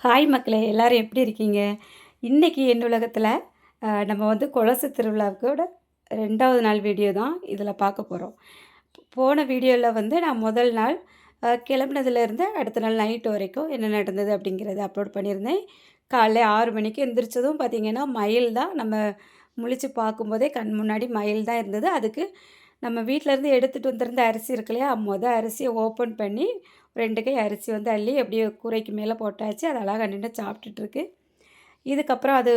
Hi மக்களே எல்லோரும் எப்படி இருக்கீங்க? இன்றைக்கி என் உலகத்தில் நம்ம வந்து கொலசு திருவிழாவுக்கோட ரெண்டாவது நாள் வீடியோ தான் இதில் பார்க்க போகிறோம் போன வீடியோவில் வந்து நான் முதல் நாள் கிளம்புனதுலேருந்து அடுத்த நாள் நைட்டு வரைக்கும் என்ன நடந்தது அப்படிங்கிறத அப்லோட் பண்ணியிருந்தேன். காலைல ஆறு மணிக்கு எந்திரிச்சதும் பார்த்திங்கன்னா மயில் தான் நம்ம முழிச்சு பார்க்கும்போதே கண் முன்னாடி மயில் தான் இருந்தது. அதுக்கு நம்ம வீட்டிலேருந்து எடுத்துகிட்டு வந்திருந்த அரிசி இருக்கு இல்லையா மொதல் அரிசியை ஓப்பன் பண்ணி ரெண்டு கை அரிசி வந்து அள்ளி அப்படியே கூரைக்கு மேலே போட்டாச்சு. அது அழகாக நின்று சாப்பிட்டுட்ருக்கு. இதுக்கப்புறம் அது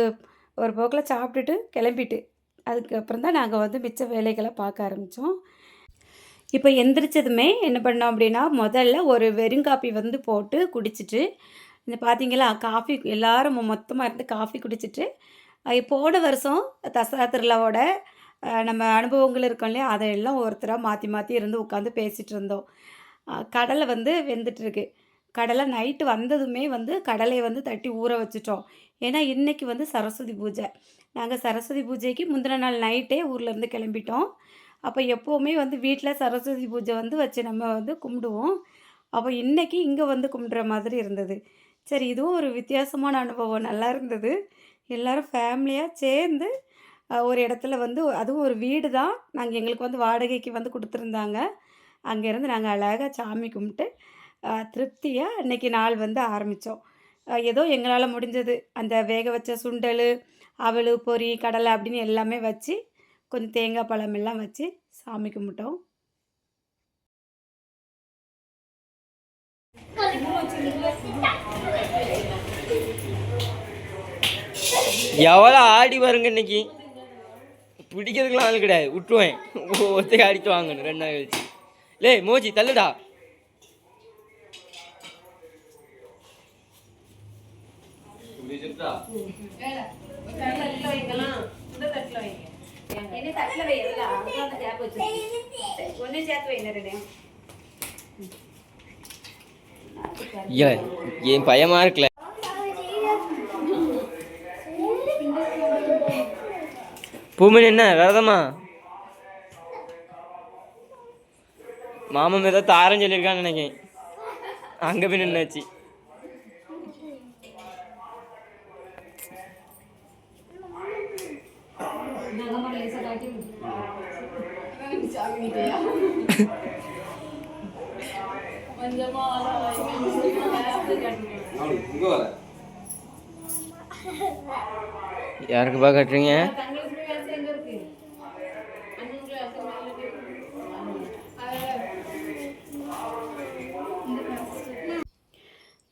ஒரு போக்கில் சாப்பிட்டுட்டு கிளம்பிட்டு. அதுக்கப்புறம் தான் நாங்கள் வந்து மிச்ச வேலைகளை பார்க்க ஆரம்பித்தோம் இப்போ எந்திரிச்சதுமே என்ன பண்ணோம் அப்படின்னா முதல்ல ஒரு வெறுங்காப்பி வந்து போட்டு குடிச்சிட்டு இந்த பார்த்தீங்களா காஃபி எல்லாரும் மொத்தமாக இருந்து காஃபி குடிச்சிட்டு போன வருஷம் தசரா திருவிழாவோட நம்ம அனுபவங்கள் இருக்கோம் இல்லையா அதையெல்லாம் ஒருத்தராக மாற்றி மாற்றி இருந்து உட்காந்து பேசிகிட்டு இருந்தோம். கடலை வந்து வெந்துட்டுருக்கு. கடலை நைட்டு வந்ததுமே வந்து கடலையை வந்து தட்டி ஊற வச்சுட்டோம். ஏன்னா இன்றைக்கி வந்து சரஸ்வதி பூஜை. நாங்கள் சரஸ்வதி பூஜைக்கு முந்தின நாள் நைட்டே ஊர்லேருந்து கிளம்பிட்டோம். அப்போ எப்போவுமே வந்து வீட்டில் சரஸ்வதி பூஜை வந்து வச்சு நம்ம வந்து கும்பிடுவோம். அப்போ இன்றைக்கி இங்கே வந்து கும்பிட்ற மாதிரி இருந்தது. சரி இதுவும் ஒரு வித்தியாசமான அனுபவம். நல்லா இருந்தது. எல்லோரும் ஃபேமிலியாக சேர்ந்து ஒரு இடத்துல வந்து அதுவும் ஒரு வீடு தான் நாங்கள் எங்களுக்கு வந்து வாடகைக்கு வந்து கொடுத்துருந்தாங்க. அங்கேருந்து நாங்கள் அழகாக சாமி கும்பிட்டு திருப்தியாக அன்னைக்கு நாள் வந்து ஆரம்பித்தோம் ஏதோ எங்களால் முடிஞ்சது. அந்த வேக வச்ச சுண்டல் அவல் பொரி கடலை அப்படின்னு எல்லாமே வச்சு கொஞ்சம் தேங்காய் பழம் எல்லாம் வச்சு சாமி கும்பிட்டோம். எவ்வளோ ஆடி வருங்க இன்னைக்கு. பிடிக்கிறதுக்குலாம் ஆள் கிடையாது. விட்டுருவேன். ஒருத்தர் அடித்து வாங்கணும். ரெண்டு நாள் கழிச்சு. லே மோஜி தள்ளுடா. என் பயமா இருக்குல்ல. பூமணி என்ன விரதமா? மாமன் ஏதோ தாரம் சொல்லியிருக்கான்னு நினைக்கிறேன். அங்கே போய் நின்னாச்சு. யாருக்குப்பா கட்டுறீங்க?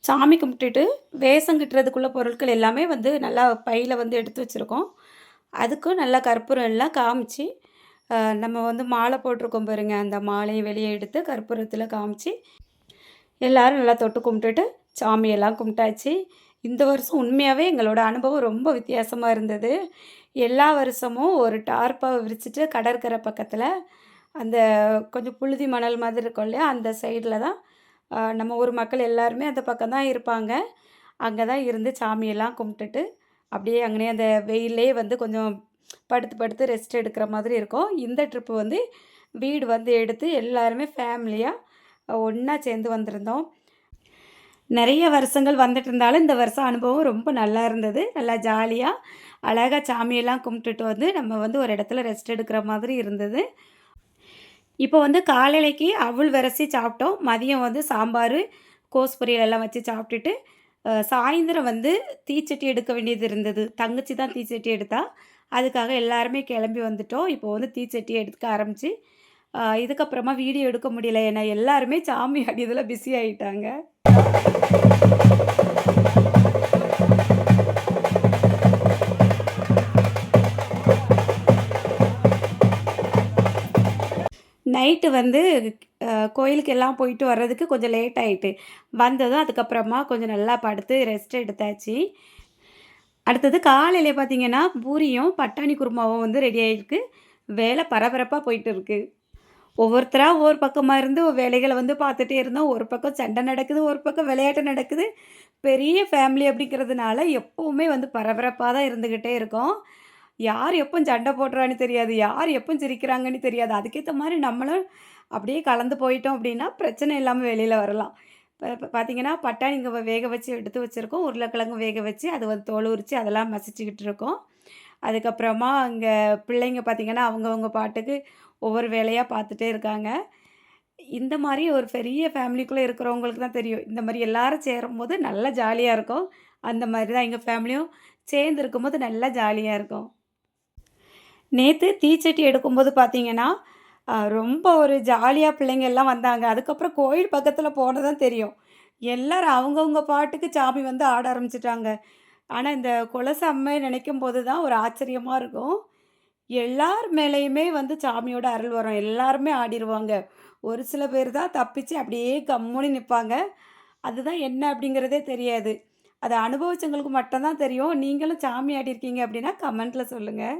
சாமி கும்பிட்டுட்டு வேஷம் கட்டுறதுக்குள்ள பொருட்கள் எல்லாமே வந்து நல்லா பையில் வந்து எடுத்து வச்சுருக்கோம். அதுக்கும் நல்லா கற்பூரம் எல்லாம் காமிச்சு நம்ம வந்து மாலை போட்டிருக்கோம் பாருங்க அந்த மாலையை வெளியே எடுத்து கற்பூரத்தில் காமிச்சு எல்லோரும் நல்லா தொட்டு கும்பிட்டுட்டு சாமியெல்லாம் கும்பிட்டாச்சு. இந்த வருஷம் உண்மையாகவே எங்களோட அனுபவம் ரொம்ப வித்தியாசமாக இருந்தது. எல்லா வருஷமும் ஒரு டார்ப்பாக விரிச்சிட்டு கடற்கரை பக்கத்தில் அந்த கொஞ்சம் புழுதி மணல் மாதிரி இருக்கும் இல்லையா அந்த சைடில் தான் நம்ம ஊர் மக்கள் எல்லாருமே அந்த பக்கம் தான் இருப்பாங்க. அங்கே தான் இருந்து சாமியெல்லாம் கும்பிட்டுட்டு அப்படியே அங்கேயே அந்த வெயிலே வந்து கொஞ்சம் படுத்து படுத்து ரெஸ்ட் எடுக்கிற மாதிரி இருக்கும். இந்த ட்ரிப்பு வந்து வீடு வந்து எடுத்து எல்லாருமே ஃபேமிலியாக ஒன்றா சேர்ந்து வந்திருந்தோம். நிறைய வருஷங்கள் வந்துட்டு இருந்தாலும் இந்த வருஷம் அனுபவம் ரொம்ப நல்லா இருந்தது. நல்லா ஜாலியாக அழகாக சாமியெல்லாம் கும்பிட்டுட்டு வந்து நம்ம வந்து ஒரு இடத்துல ரெஸ்ட் எடுக்கிற மாதிரி இருந்தது. இப்போ வந்து காலையிலைக்கு அவள் விரசி சாப்பிட்டோம். மதியம் வந்து சாம்பார் கோஸ் பொரியல் எல்லாம் வச்சு சாப்பிட்டுட்டு சாயந்தரம் வந்து தீச்சட்டி எடுக்க வேண்டியது இருந்தது. தங்கச்சி தான் தீச்சட்டி எடுத்தா. அதுக்காக எல்லாருமே கிளம்பி வந்துட்டோம். இப்போ வந்து தீச்சட்டி எடுக்க ஆரம்பித்து இதுக்கப்புறமா வீடியோ எடுக்க முடியல. ஏன்னா எல்லாருமே சாமி அடியதில் பிஸி ஆகிட்டாங்க நைட்டு வந்து கோயிலுக்கு எல்லாம் போயிட்டு வர்றதுக்கு கொஞ்சம் லேட் ஆகிட்டு வந்ததும் அதுக்கப்புறமா கொஞ்சம் நல்லா படுத்து ரெஸ்ட் எடுத்தாச்சு. அடுத்தது காலையில் பார்த்தீங்கன்னா பூரியும் பட்டாணி குருமாவும் வந்து ரெடி ஆகிருக்கு வேலை பரபரப்பாக போயிட்டு இருக்குது ஒவ்வொருத்தராக ஒவ்வொரு பக்கமாக இருந்து வேலைகளை வந்து பார்த்துட்டே இருந்தோம். ஒரு பக்கம் சண்டை நடக்குது ஒரு பக்கம் விளையாட்டு நடக்குது. பெரிய ஃபேமிலி அப்படிங்கிறதுனால எப்போவுமே வந்து பரபரப்பாக தான் இருந்துக்கிட்டே இருக்கோம். யார் எப்போ சண்டை போடுறான்னு தெரியாது யார் எப்போ சிரிக்கிறாங்கன்னு தெரியாது. அதுக்கேற்ற மாதிரி நம்மளும் அப்படியே கலந்து போயிட்டோம் அப்படின்னா பிரச்சனை இல்லாமல் வெளியில் வரலாம். இப்போ பார்த்தீங்கன்னா பட்டாணி இங்கே வேக வச்சு எடுத்து வச்சுருக்கோம். உருளைக்கிழங்கு வேக வச்சு அது வந்து தோல் உரித்து அதெல்லாம் மசிச்சுக்கிட்டு இருக்கோம். அதுக்கப்புறமா இங்கே பிள்ளைங்க பார்த்திங்கன்னா அவங்கவுங்க பாட்டுக்கு ஒவ்வொரு வேலையாக பார்த்துட்டே இருக்காங்க. இந்த மாதிரி ஒரு பெரிய ஃபேமிலிக்குள்ளே இருக்கிறவங்களுக்கு தான் தெரியும். இந்த மாதிரி எல்லாரும் சேரும்போது நல்லா ஜாலியாக இருக்கும். அந்த மாதிரி தான் எங்கள் ஃபேமிலியும் சேர்ந்து இருக்கும்போது நல்லா ஜாலியாக இருக்கும். நேற்று தீச்சட்டி எடுக்கும்போது பார்த்தீங்கன்னா ரொம்ப ஒரு ஜாலியாக பிள்ளைங்க எல்லாம் வந்தாங்க. அதுக்கப்புறம் கோயில் பக்கத்தில் போனதான் தெரியும். எல்லோரும் அவங்கவுங்க பாட்டுக்கு சாமி வந்து ஆட ஆரம்பிச்சிட்டாங்க. ஆனால் இந்த கொலசு அம்மை நினைக்கும் போது தான் ஒரு ஆச்சரியமாக இருக்கும். எல்லார் மேலேயுமே வந்து சாமியோட அருள் வரும். எல்லாருமே ஆடிருவாங்க. ஒரு சில பேர் தான் தப்பிச்சு அப்படியே கம்முனி நிற்பாங்க அதுதான் என்ன அப்படிங்கிறதே தெரியாது. அதை அனுபவிச்சவங்களுக்கு மட்டும்தான் தெரியும். நீங்களும் சாமி ஆடிருக்கீங்க அப்படின்னா கமெண்ட்டில் சொல்லுங்கள்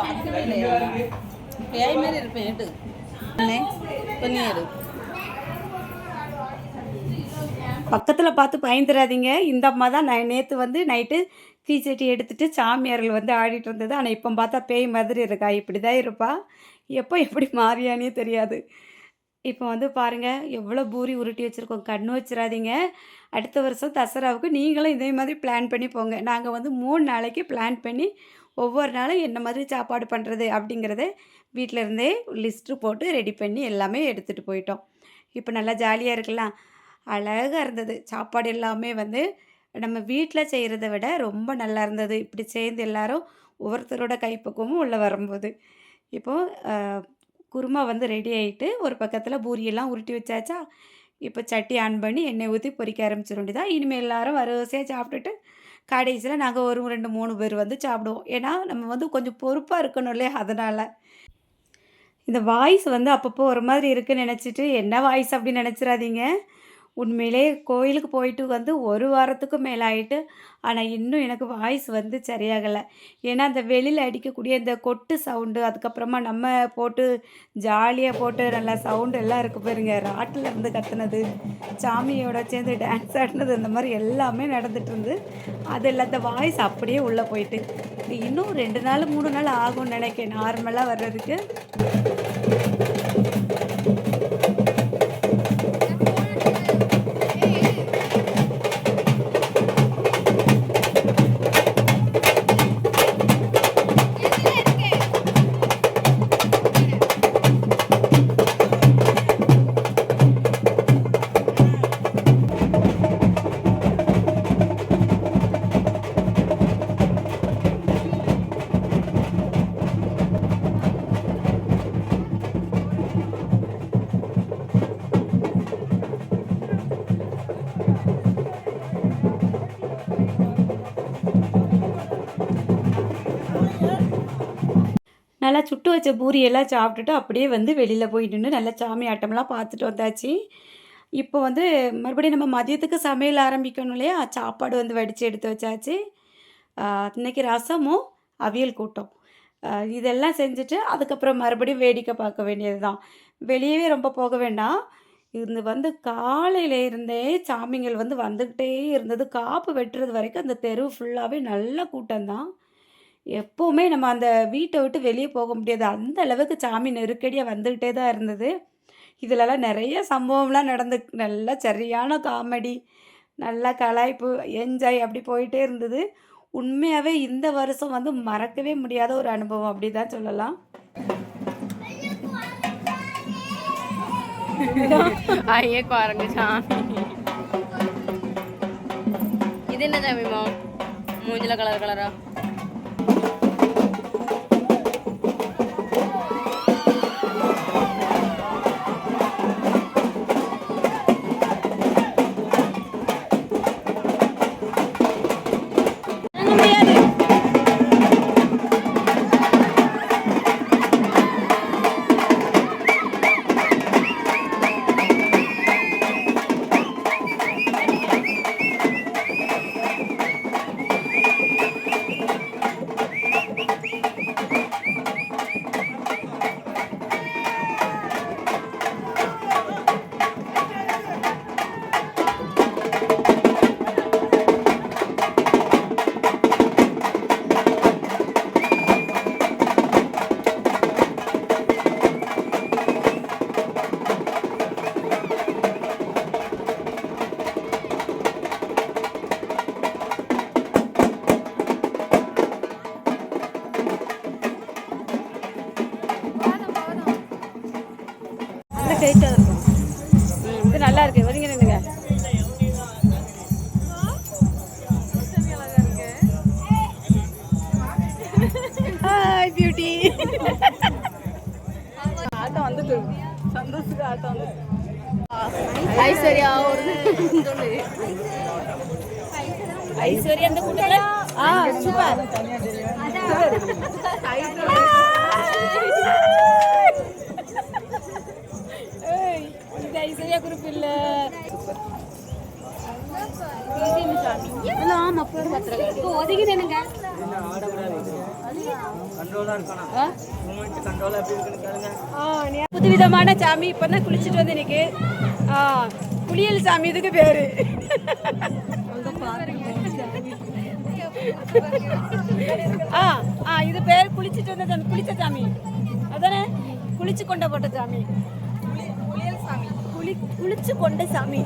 பார்க்கவே இல்லையா பேய் மாதிரி இருப்பேன் பக்கத்தில் பார்த்து பயந்துடாதீங்க இந்த அம்மா தான் நான் நேற்று வந்து நைட்டு தீச்சட்டி எடுத்துட்டு சாமியார்கள் வந்து ஆடிட்டு இருந்தது. ஆனால் இப்போ பார்த்தா பேய் மாதிரி இருக்கா? இப்படி தான் இருப்பா. எப்போ எப்படி மாறியானே தெரியாது. இப்போ வந்து பாருங்கள் எவ்வளோ பூரி உருட்டி வச்சுருக்கோம். கண்ணு வச்சிடாதீங்க அடுத்த வருஷம் தசராவுக்கு நீங்களும் இதே மாதிரி பிளான் பண்ணி போங்க. நாங்கள் வந்து மூணு நாளைக்கு பிளான் பண்ணி ஒவ்வொரு நாளும் என்ன மாதிரி சாப்பாடு பண்ணுறது அப்படிங்கிறத வீட்டில் இருந்தே லிஸ்ட்டு போட்டு ரெடி பண்ணி எல்லாமே எடுத்துகிட்டு போயிட்டோம். இப்போ நல்லா ஜாலியாக இருக்கலாம். அழகாக இருந்தது. சாப்பாடு எல்லாமே வந்து நம்ம வீட்டில் செய்கிறத விட ரொம்ப நல்லா இருந்தது. இப்படி சேர்ந்து எல்லாரும் ஒவ்வொருத்தரோட கைப்பக்குவமும் உள்ளே வரும்போது. இப்போது குருமா வந்து ரெடி ஆகிட்டு ஒரு பக்கத்தில் பூரியெல்லாம் உருட்டி வச்சாச்சா? இப்போ சட்டி ஆன் பண்ணி எண்ணெய் ஊற்றி பொறிக்க ஆரம்பிச்சிட வேண்டியதான் இனிமேல் எல்லாரும் வரிசையாக சாப்பிட்டுட்டு கடைசியில் நாங்கள் ஒரு ரெண்டு மூணு பேர் வந்து சாப்பிடுவோம். ஏன்னா நம்ம வந்து கொஞ்சம் பொறுப்பாக இருக்கணும் இல்லையா? அதனால். இந்த வாய்ஸ் வந்து அப்பப்போ ஒரு மாதிரி இருக்குன்னு நினச்சிட்டு என்ன வாய்ஸ் அப்படின்னு நினச்சிடாதீங்க. உண்மையிலே கோயிலுக்கு போயிட்டு வந்து ஒரு வாரத்துக்கும் மேலே ஆயிட்டு ஆனால் இன்னும் எனக்கு வாய்ஸ் வந்து சரியாகலை. ஏன்னா அந்த வெளியில் அடிக்கக்கூடிய இந்த கொட்டு சவுண்டு அதுக்கப்புறமா நம்ம போட்டு ஜாலியாக போட்டு நல்லா சவுண்டு எல்லாம் இருக்கு பாருங்க. ராட்டில் இருந்து கத்துனது சாமியோட சேர்ந்து டான்ஸ் ஆடினது இந்த மாதிரி எல்லாமே நடந்துட்டு இருந்து அது இல்லை அந்த வாய்ஸ் அப்படியே உள்ளே போயிட்டு இன்னும் ரெண்டு நாள் மூணு நாள் ஆகும்னு நினைக்கிறேன். நார்மலாக வர்றதுக்கு. நல்லா சுட்டு வச்ச பூரியெல்லாம் சாப்பிட்டுட்டு அப்படியே வந்து வெளியில் போய் நின்று நல்லா சாமி ஆட்டம்லாம் பார்த்துட்டு வந்தாச்சு. இப்போ வந்து மறுபடியும் நம்ம மதியத்துக்கு சமையல் ஆரம்பிக்கணும் இல்லையா? சாப்பாடு வந்து வடித்து எடுத்து வச்சாச்சு. இன்றைக்கி இன்னைக்கு ரசமும் அவியல் கூட்டம். இதெல்லாம் செஞ்சுட்டு அதுக்கப்புறம் மறுபடியும் வேடிக்கை பார்க்க வேண்டியது தான் வெளியவே ரொம்ப போக வேண்டாம். இது வந்து காலையில் இருந்தே சாமிங்கள் வந்து வந்துக்கிட்டே இருந்தது. காப்பு வெட்டுறது வரைக்கும் அந்த தெரு ஃபுல்லாகவே நல்ல கூட்டம்தான். எப்போவுமே நம்ம அந்த வீட்டை விட்டு வெளியே போக முடியாது. அந்த அளவுக்கு சாமி நெருக்கடியாக வந்துக்கிட்டே தான் இருந்தது. இதிலலாம் நிறைய சம்பவம்லாம் நடந்து நல்லா சரியான காமெடி நல்லா கலாய்ப்பு என்ஜாய் அப்படி போயிட்டே இருந்தது. உண்மையாகவே இந்த வருஷம் வந்து மறக்கவே முடியாத ஒரு அனுபவம் அப்படி தான் சொல்லலாம். ஐயே பாருங்க சாமி. இது என்ன சாமிமா மூஞ்சில கலர் கலரா ஆட்டம் வந்துட்டு சந்தோஷத்துக்கு ஆட்டம் வந்து ஐஸ்வர்யா ஒரு சொல்லு ஐஸ்வர்யா அந்த கூட்டத்தில் ஆ சூப்பர். ஏய், இது ஐஸ்வர்யா குரூப் இல்ல. ஆமா ஒதுங்கி நினைங்க புதுவிதமான சாமி இப்பதான் குளிச்சுட்டு வந்து இன்னைக்கு. குளியல் சாமி இதுக்கு பேரு. ஆ ஆ இது பேர் குளிச்சுட்டு வந்த சாமி குளிச்ச சாமி. அதானே? குளிச்சு கொண்ட போட்ட சாமி குளியல் சாமி. குளி குளிச்சு கொண்ட சாமி.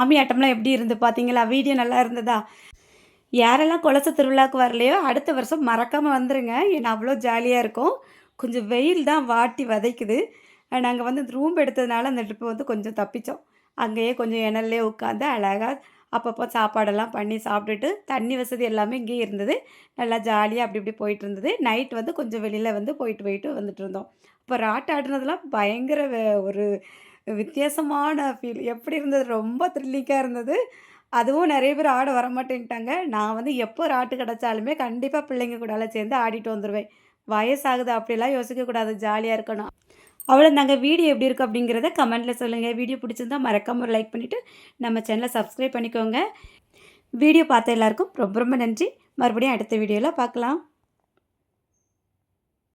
சாமி ஆட்டம்லாம் எப்படி இருந்து பார்த்தீங்களா வீடியோ நல்லா இருந்ததா? யாரெல்லாம் கொலச திருவிழாவுக்கு வரலையோ அடுத்த வருஷம் மறக்காமல் வந்துருங்க. ஏன்னா அவ்வளோ ஜாலியாக இருக்கும். கொஞ்சம் வெயில் தான் வாட்டி வதைக்குது. நாங்கள் வந்து ரூம் எடுத்ததுனால அந்த ட்ரிப்பு வந்து கொஞ்சம் தப்பித்தோம் அங்கேயே கொஞ்சம் இணல்லே உட்காந்து அழகாக அப்பப்போ சாப்பாடெல்லாம் பண்ணி சாப்பிட்டுட்டு தண்ணி வசதி எல்லாமே இங்கேயே இருந்தது. நல்லா ஜாலியாக அப்படி இப்படி போயிட்டு இருந்தது. நைட் வந்து கொஞ்சம் வெளியில் வந்து போயிட்டு போயிட்டு வந்துட்டு இருந்தோம். இப்போ ராட்டு ஆடினதுலாம் பயங்கர வே- ஒரு வித்தியாசமான ஃபீல் எப்படி இருந்தது? ரொம்ப த்ரில்லிங்காக இருந்தது. அதுவும் நிறைய பேர் ஆட வரமாட்டேன்ட்டாங்க நான் வந்து எப்போ ராட்டு கிடச்சாலுமே கண்டிப்பாக பிள்ளைங்க கூடலாம் சேர்ந்து ஆடிட்டு வந்துடுவேன் வயசாகுது அப்படிலாம் யோசிக்கக்கூடாது ஜாலியாக இருக்கணும். அவ்வளோ நாங்கள் வீடியோ எப்படி இருக்குது அப்படிங்கிறத கமெண்ட்டில் சொல்லுங்கள் வீடியோ பிடிச்சிருந்தா மறக்காமல் ஒரு லைக் பண்ணிவிட்டு நம்ம சேனலை சப்ஸ்கிரைப் பண்ணிக்கோங்க. வீடியோ பார்த்த எல்லாருக்கும் ரொம்ப ரொம்ப நன்றி. மறுபடியும் அடுத்த வீடியோவில் பார்க்கலாம்.